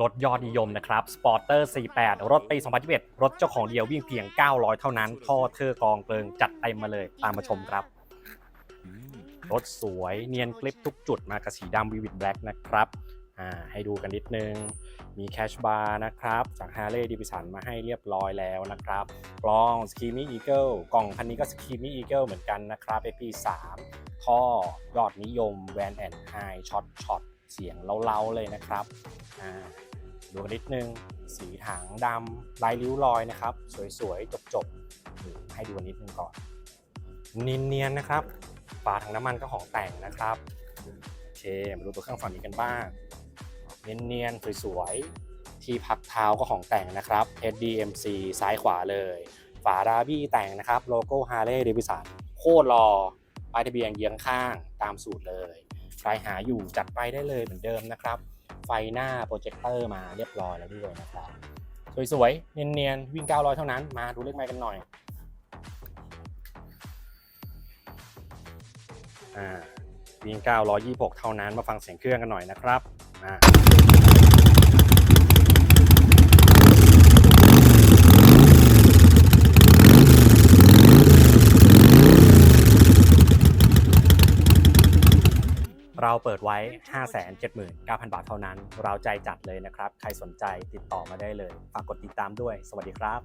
รถยอดนิยมนะครับ Sporter 48 รถปี 2021 รถเจ้าของเดียววิ่งเพียง 900 เท่านั้น ท่อเทอร์กองเกลิงจัดเต็มมาเลยตามมาชมครับอืมรถสวยเนียนกลิปทุกจุดมากับสีดำวิวิ d แบล็กนะครับอ่าให้ดูกันนิดนึง มีแคชบาร์นะครับ จาก Harley Davidson มาให้เรียบร้อยแล้วนะครับกล้อง s k i m m y Eagle กล่องคันนี้ก็ s k i m m y Eagle เหมือนกันนะครับ AP3 ท่อยอดนิยม Van and High ช็อตช็อต เสียงเล้าๆเลยนะครับดูกันนิดนึงสีถังดำลายริ้วรอยนะครับ สวยๆ จบๆ ให้ดูกันนิดนึงก่อนเนียนๆนะครับฝาถังน้ำมันก็ของแต่งนะครับโอเคมาดูตัวเครื่องฝั่งนี้กันบ้างเนียนๆสวยๆที่พักเท้าก็ของแต่งนะครับ HDMC ซ้ายขวาเลย ฝาดาบี้แต่งนะครับ โลโก้ Harley Davidson โคตรรอป้ายทะเบียนเยียงข้างตามสูตรเลย ใครหาอยู่จัดไปได้เลยเหมือนเดิมนะครับ ไฟหน้าโปรเจคเตอร์มาเรียบร้อยแล้วด้วยนะครับ สวยๆ เนียนๆ วิ่ง 900 เท่านั้น มาดูเลขไม้กันหน่อยอ่าวิ่ง 926 เท่านั้นมาฟังเสียงเครื่องกันหน่อยนะครับอ่า เราเปิดไว้ 579,000 บาทเท่านั้น เราใจจัดเลยนะครับ ใครสนใจติดต่อมาได้เลย ฝากกดติดตามด้วย สวัสดีครับ